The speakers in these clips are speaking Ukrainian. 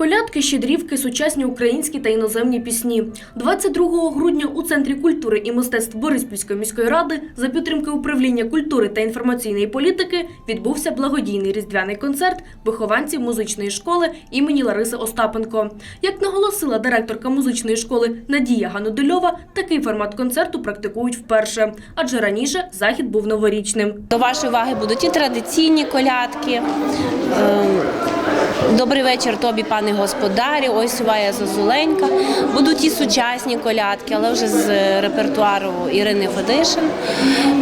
Колядки, щедрівки, сучасні українські та іноземні пісні. 22 грудня у Центрі культури і мистецтв Бориспільської міської ради за підтримки управління культури та інформаційної політики відбувся благодійний різдвяний концерт вихованців музичної школи імені Лариси Остапенко. Як наголосила директорка музичної школи Надія Ганодольова, такий формат концерту практикують вперше, адже раніше захід був новорічним. До вашої уваги будуть і традиційні колядки. Добрий вечір тобі, пане господарі. Ось суває Зозуленька. Будуть і сучасні колядки, але вже з репертуару Ірини Федишин.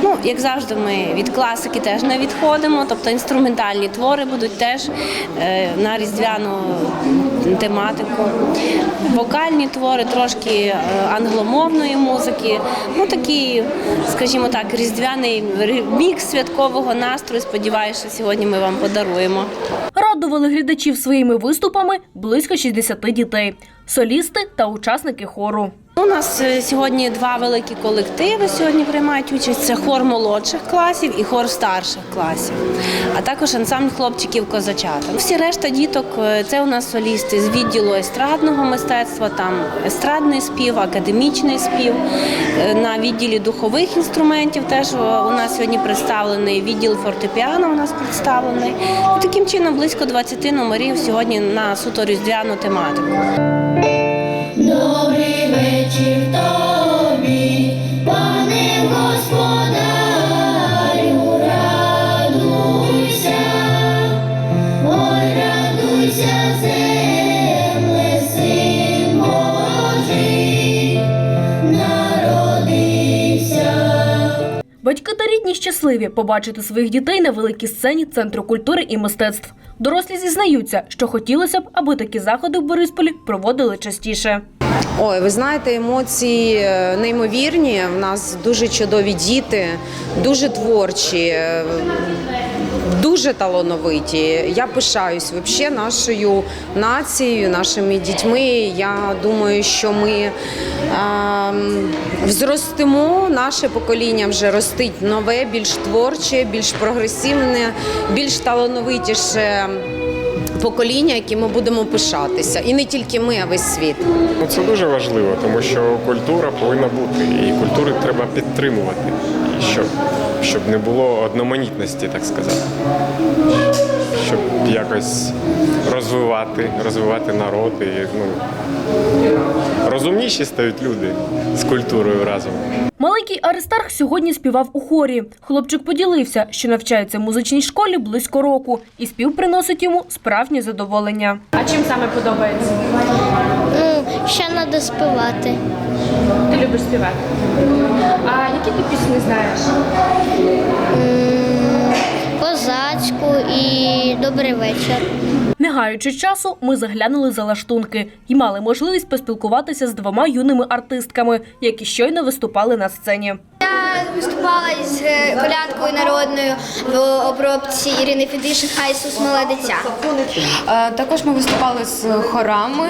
Ну, як завжди, ми від класики теж не відходимо, тобто інструментальні твори будуть теж е, на різдвяну тематику. Вокальні твори трошки е, англомовної музики. Ну такий, скажімо так, різдвяний мікс святкового настрою. Сподіваюся, що сьогодні ми вам подаруємо. Радували глядачів своїми виступами близько 60 дітей, солісти та учасники хору. У нас е, сьогодні два великі колективи сьогодні приймають участь. Це хор молодших класів і хор старших класів, а також ансамбль хлопчиків козачата. Всі решта діток е, це у нас солісти з відділу естрадного мистецтва, там естрадний спів, академічний спів. Е, На відділі духових інструментів теж у нас сьогодні представлений відділ фортепіано. У нас представлений. Таким чином близько 20 номерів сьогодні на суто різдвяну тематику. Добрий вечір тобі, пане господарю, радуйся, ой, радуйся, земле. Батьки та рідні щасливі побачити своїх дітей на великій сцені Центру культури і мистецтв. Дорослі зізнаються, що хотілося б, аби такі заходи в Борисполі проводили частіше. Ой, ви знаєте, емоції е, неймовірні. В нас дуже чудові діти, дуже творчі, дуже талановиті. Я пишаюсь взагалі нашою нацією, нашими дітьми. Я думаю, що ми ем, взростимо, наше покоління вже ростить нове, більш творче, більш прогресивне, більш талановитіше покоління, яким ми будемо пишатися. І не тільки ми, а весь світ. Ну, це дуже важливо, тому що культура повинна бути, і культуру треба підтримувати, і щоб, щоб не було одноманітності, так сказати. Щоб якось розвивати, розвивати народ і ну, розумніші стають люди з культурою разом. Маленький Аристарх сьогодні співав у хорі. Хлопчик поділився, що навчається в музичній школі близько року, і спів приносить йому справжнє задоволення. А чим саме подобається? Ну, ще треба співати. Ти любиш співати? А які ти пісні знаєш? Козацьку і добрий вечір. Не гаючи часу, ми заглянули за лаштунки і мали можливість поспілкуватися з двома юними артистками, які щойно виступали на сцені. Виступала з е, колядкою народною в обробці Ірини Федишин «Хай Ісус мале дитя». Е, Також ми виступали з хорами,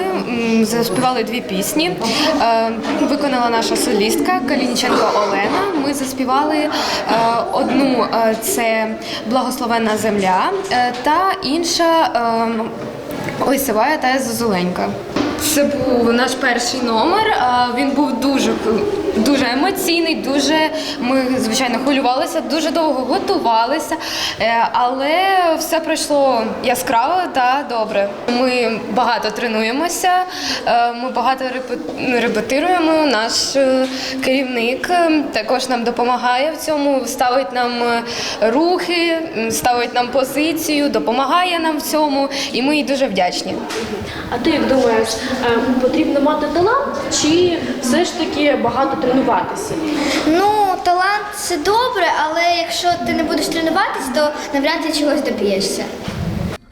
заспівали дві пісні. Е, Виконала наша солістка Калініченко Олена. Ми заспівали е, одну е, це Благословенна земля, е, та інша е, Ой, Сивая та Зозуленька. Це був наш перший номер. Він був дуже емоційний. Дуже ми звичайно хвилювалися, дуже довго готувалися, е, але все пройшло яскраво та добре. Ми багато тренуємося, е, ми багато репе- репетируємо. Наш е, керівник також нам допомагає в цьому, ставить нам рухи, ставить нам позицію, допомагає нам в цьому, і ми їй дуже вдячні. А ти як думаєш, потрібно мати талант чи все ж таки багато тренуватися? Ну, талант це добре, але якщо ти не будеш тренуватись, то навряд ти чогось доб'єшся.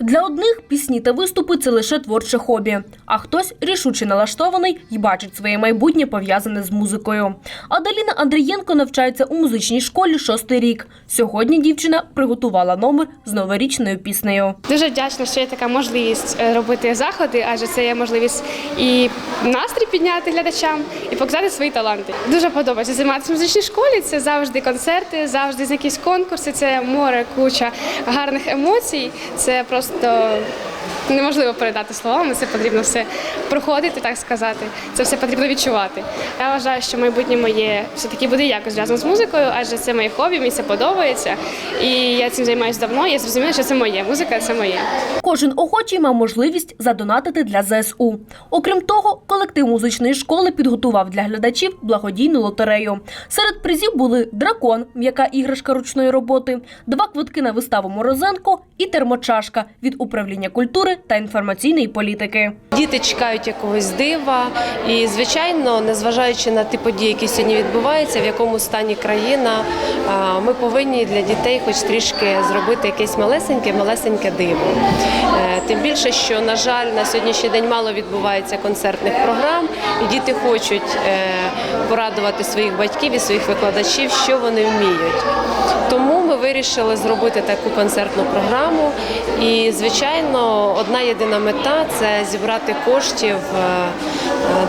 Для одних пісні та виступи це лише творче хобі, а хтось рішуче налаштований і бачить своє майбутнє пов'язане з музикою. Адаліна Андрієнко навчається у музичній школі шостий рік. Сьогодні дівчина приготувала номер з новорічною піснею. Дуже вдячна, що є така можливість е, робити заходи, адже це є можливість і настрій підняти глядачам, і показати свої таланти. Дуже подобається займатися в музичній школі. Це завжди концерти, завжди якісь конкурси. Це море, куча гарних емоцій. Це просто esto неможливо передати словами. Це потрібно все проходити, так сказати. Це все потрібно відчувати. Я вважаю, що майбутнє моє все-таки буде якось зв'язано з музикою, адже це моє хобі, мені це подобається. І я цим займаюся давно. Я зрозуміла, що це моє. Музика це моє. Кожен охочий мав можливість задонатити для ЗСУ. Окрім того, колектив музичної школи підготував для глядачів благодійну лотерею. Серед призів були дракон, м'яка іграшка ручної роботи, два квитки на виставу Морозенко і термочашка від управління культури та інформаційної політики. Діти чекають якогось дива, і звичайно, незважаючи на ті події, які сьогодні відбуваються, в якому стані країна, ми повинні для дітей, хоч трішки зробити якесь малесеньке, малесеньке диво. Е, Тим більше, що на жаль, на сьогоднішній день мало відбувається концертних програм, і діти хочуть е, порадувати своїх батьків і своїх викладачів, що вони вміють. Тому ми вирішили зробити таку концертну програму. І, звичайно, одна єдина мета це зібрати коштів е, е,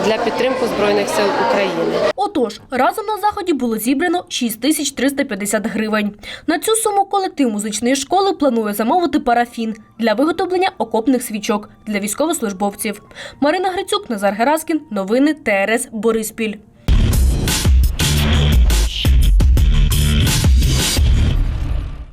для підтримки Збройних сил України. Отож, разом на заході було зібрано 6350 гривень. На цю суму колектив музичної школи планує замовити парафін для виготовлення окопних свічок для військовослужбовців. Марина Грицюк, Назар Гераскін. Новини ТРС Бориспіль.